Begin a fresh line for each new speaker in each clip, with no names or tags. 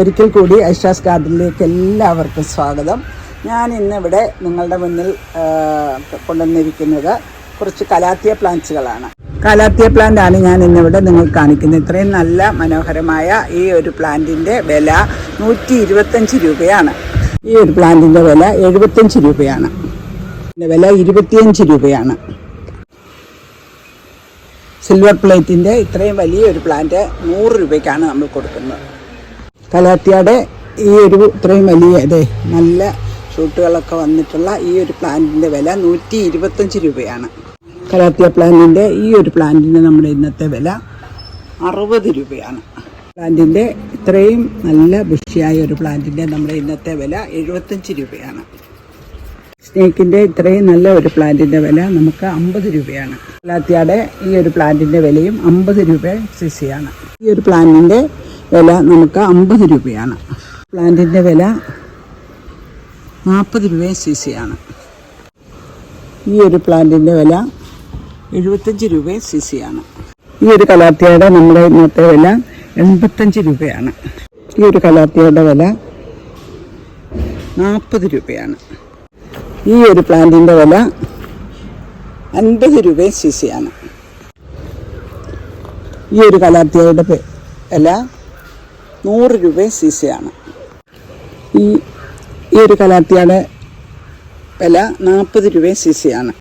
ഒരിക്കൽ കൂടി ഐഷാസ് ഗാർഡനിലേക്ക് എല്ലാവർക്കും സ്വാഗതം. ഞാൻ ഇന്നിവിടെ നിങ്ങളുടെ മുന്നിൽ കൊണ്ടുവന്നിരിക്കുന്നത് കുറച്ച് കലാത്തിയ പ്ലാന്റ്സുകളാണ്. കലാത്തിയ പ്ലാന്റ് ആണ് ഞാൻ ഇന്നിവിടെ നിങ്ങൾ കാണിക്കുന്നത്. ഇത്രയും നല്ല മനോഹരമായ ഈ ഒരു പ്ലാന്റിന്റെ വില നൂറ്റി ഇരുപത്തഞ്ച് രൂപയാണ്. ഈ ഒരു പ്ലാന്റിന്റെ വില എഴുപത്തഞ്ച് രൂപയാണ്. വില ഇരുപത്തിയഞ്ച് രൂപയാണ്. സിൽവർ പ്ലേറ്റിന്റെ ഇത്രയും വലിയ ഒരു പ്ലാന്റ് നൂറ് രൂപയ്ക്കാണ് നമ്മൾ കൊടുക്കുന്നത്. കലാത്തിയുടെ ഈ ഒരു ഇത്രയും വലിയ അതെ നല്ല ഷൂട്ടുകളൊക്കെ വന്നിട്ടുള്ള ഈ ഒരു പ്ലാന്റിന്റെ വില നൂറ്റി ഇരുപത്തഞ്ച് രൂപയാണ്. കലാത്തിയ പ്ലാന്റിന്റെ ഈ ഒരു പ്ലാന്റിന്റെ നമ്മുടെ ഇന്നത്തെ വില അറുപത് രൂപയാണ്. പ്ലാന്റിന്റെ ഇത്രയും നല്ല ബുഷിയായ ഒരു പ്ലാന്റിന്റെ നമ്മുടെ ഇന്നത്തെ വില എഴുപത്തഞ്ച് രൂപയാണ്. സ്നേക്കിന്റെ ഇത്രയും നല്ല ഒരു പ്ലാന്റിന്റെ വില നമുക്ക് അമ്പത് രൂപയാണ്. കലാത്തിയുടെ ഈ ഒരു പ്ലാന്റിന്റെ വിലയും അമ്പത് രൂപ സി സി ഈ ഒരു പ്ലാന്റിന്റെ വില നമുക്ക് അമ്പത് രൂപയാണ്. പ്ലാന്റിന്റെ വില നാൽപ്പത് രൂപ സി സി ആണ്. ഈ ഒരു പ്ലാന്റിന്റെ വില എഴുപത്തഞ്ച് രൂപ സി സി ആണ്. ഈ ഒരു കലാത്തിയുടെ നമ്മുടെ ഇന്നത്തെ വില എൺപത്തഞ്ച് രൂപയാണ്. ഈ ഒരു കലാത്തിയുടെ വില നാൽപ്പത് രൂപയാണ്. ഈ ഒരു പ്ലാന്റിന്റെ വില അൻപത് രൂപ സി സി ആണ്. ഈ ഒരു കലാർത്തിയുടെ വില നൂറ് രൂപ സി സി ആണ്. ഈ ഈ ഒരു കലാത്തിയുടെ വില നാൽപ്പത് രൂപ സി സി ആണ്.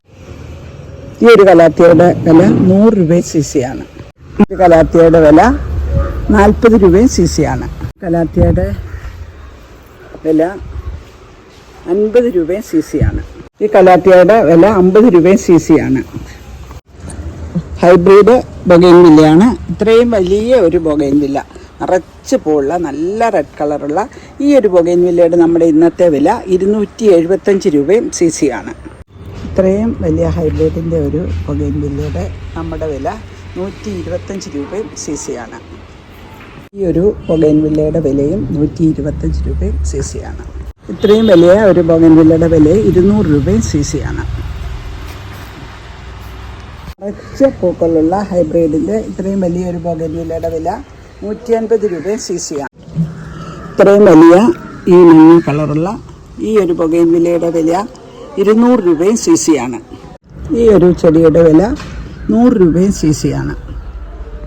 ഈ ഒരു കലാത്തിയുടെ വില നൂറ് രൂപ സി സി ആണ്. ഒരു കലാത്തിയയുടെ വില നാൽപ്പത് രൂപ സി സി ആണ്. കലാത്തിയുടെ വില അൻപത് രൂപ സി സി ആണ്. ഈ കലാത്തിയുടെ വില അമ്പത് രൂപ സി സി ആണ്. ഹൈബ്രിഡ് ബൊഗൈൻ വില്ലയാണ്. ഇത്രയും വലിയ ഒരു ബൊഗൈൻവില്ല നിറച്ച് പൂവുള്ള നല്ല റെഡ് കളറുള്ള ഈ ഒരു ബൊഗൈൻവില്ലയുടെ നമ്മുടെ ഇന്നത്തെ വില ഇരുന്നൂറ്റി എഴുപത്തഞ്ച് രൂപയും സി സി ആണ്. ഇത്രയും വലിയ ഹൈബ്രിഡിന്റെ ഒരു ബൊഗൈൻവില്ലയുടെ നമ്മുടെ വില നൂറ്റി ഇരുപത്തഞ്ച് രൂപയും സി സി ആണ്. ഈ ഒരു ബൊഗൈൻവില്ലയുടെ വിലയും നൂറ്റി ഇരുപത്തഞ്ച് രൂപയും സി സി ആണ്. ഇത്രയും വലിയ ഒരു ബൊഗൈൻവില്ലയുടെ വില ഇരുന്നൂറ് രൂപയും സി സി ആണ്. പച്ച പൂക്കളുള്ള ഹൈബ്രിഡിന്റെ ഇത്രയും വലിയൊരു ബൊഗൻവില്ലയുടെ വില നൂറ്റി അൻപത് രൂപയും സി സി ആണ്. ഇത്രയും വലിയ ഈ മഞ്ഞ കളറുള്ള ഈ ഒരു ബൊഗൻവില്ലയുടെ വില ഇരുന്നൂറ് രൂപയും സി സി ആണ്. ഈ ഒരു ചെടിയുടെ വില നൂറ് രൂപയും സി സി ആണ്.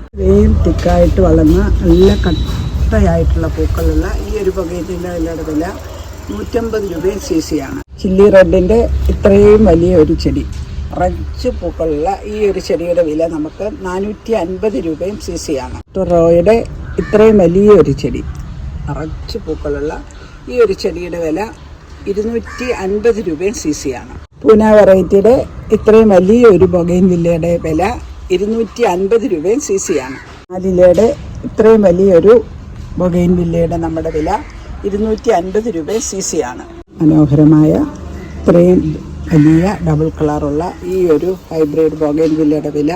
ഇത്രയും തിക്കായിട്ട് വളർന്ന നല്ല കട്ടയായിട്ടുള്ള പൂക്കളുള്ള ഈ ഒരു ബൊഗൻവില്ലയുടെ വില നൂറ്റമ്പത് രൂപയും സി സി ആണ്. ചില്ലി റെഡിന്റെ ഇത്രയും വലിയ ഒരു ചെടി. റച്ച് പൂക്കളുള്ള ഈ ഒരു ചെടിയുടെ വില നമുക്ക് നാനൂറ്റി അൻപത് രൂപയും സി സി ആണ്. റോയുടെ ഇത്രയും വലിയ ഒരു ചെടി റഞ്ച് പൂക്കളുള്ള ഈ ഒരു ചെടിയുടെ വില ഇരുന്നൂറ്റി അൻപത് രൂപയും സി സി ആണ്. പൂന വെറൈറ്റിയുടെ ഇത്രയും വലിയ ഒരു ബൊഗൈൻ വില്ലയുടെ വില ഇരുന്നൂറ്റി അൻപത് രൂപയും സി സി ആണ്. നാലിലയുടെ ഇത്രയും വലിയൊരു ബൊഗൈൻ വില്ലയുടെ നമ്മുടെ വില ഇരുന്നൂറ്റി അൻപത് രൂപയും സി സി ആണ്. മനോഹരമായ ഇത്രയും വലിയ ഡബിൾ കളറുള്ള ഈ ഒരു ഹൈബ്രിഡ് ബൊഗൈൻ വില്ലയുടെ വില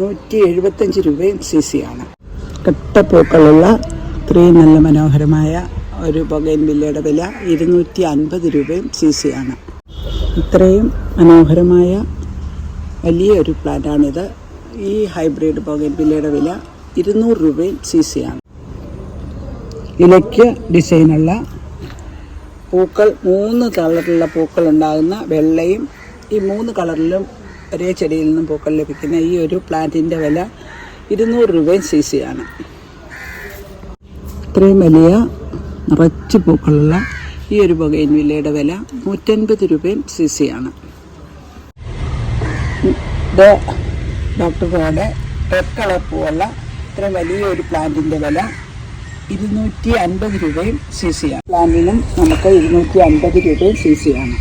നൂറ്റി എഴുപത്തഞ്ച് രൂപയും സി സി ആണ്. കെട്ടപ്പൂക്കളുള്ള ഇത്രയും നല്ല മനോഹരമായ ഒരു ബൊഗൈൻ വില്ലയുടെ വില ഇരുന്നൂറ്റി അൻപത് രൂപയും സി സി ആണ്. ഇത്രയും മനോഹരമായ വലിയൊരു പ്ലാന്റാണിത് ഈ ഹൈബ്രിഡ് ബൊഗൈൻ വില്ലയുടെ വില ഇരുന്നൂറ് രൂപയും സി സി ആണ്. ഇലയ്ക്ക് ഡിസൈനുള്ള പൂക്കൾ മൂന്ന് കളറിലുള്ള പൂക്കൾ ഉണ്ടാകുന്ന വെള്ളയും ഈ മൂന്ന് കളറിലും ഒരേ ചെടിയിൽ നിന്നും പൂക്കൾ ലഭിക്കുന്ന ഈ ഒരു പ്ലാന്റിന്റെ വില ഇരുന്നൂറ് രൂപയും സി സി ആണ്. ഇത്രയും വലിയ നിറച്ച് പൂക്കളുള്ള ഈ ഒരു ബൊഗൈൻ വില്ലയുടെ വില നൂറ്റൻപത് രൂപയും സി സി ആണ്. ഇത് ഡോക്ടർ റോഡ് റെഡ് കളർ പൂവുള്ള ഇത്രയും വലിയ ഒരു പ്ലാന്റിന്റെ വില ഇരുന്നൂറ്റി അൻപത് രൂപയും സി സി ആണ്. പ്ലാന്റിനും നമുക്ക് ഇരുന്നൂറ്റി അൻപത് രൂപയും സി സി ആണ്.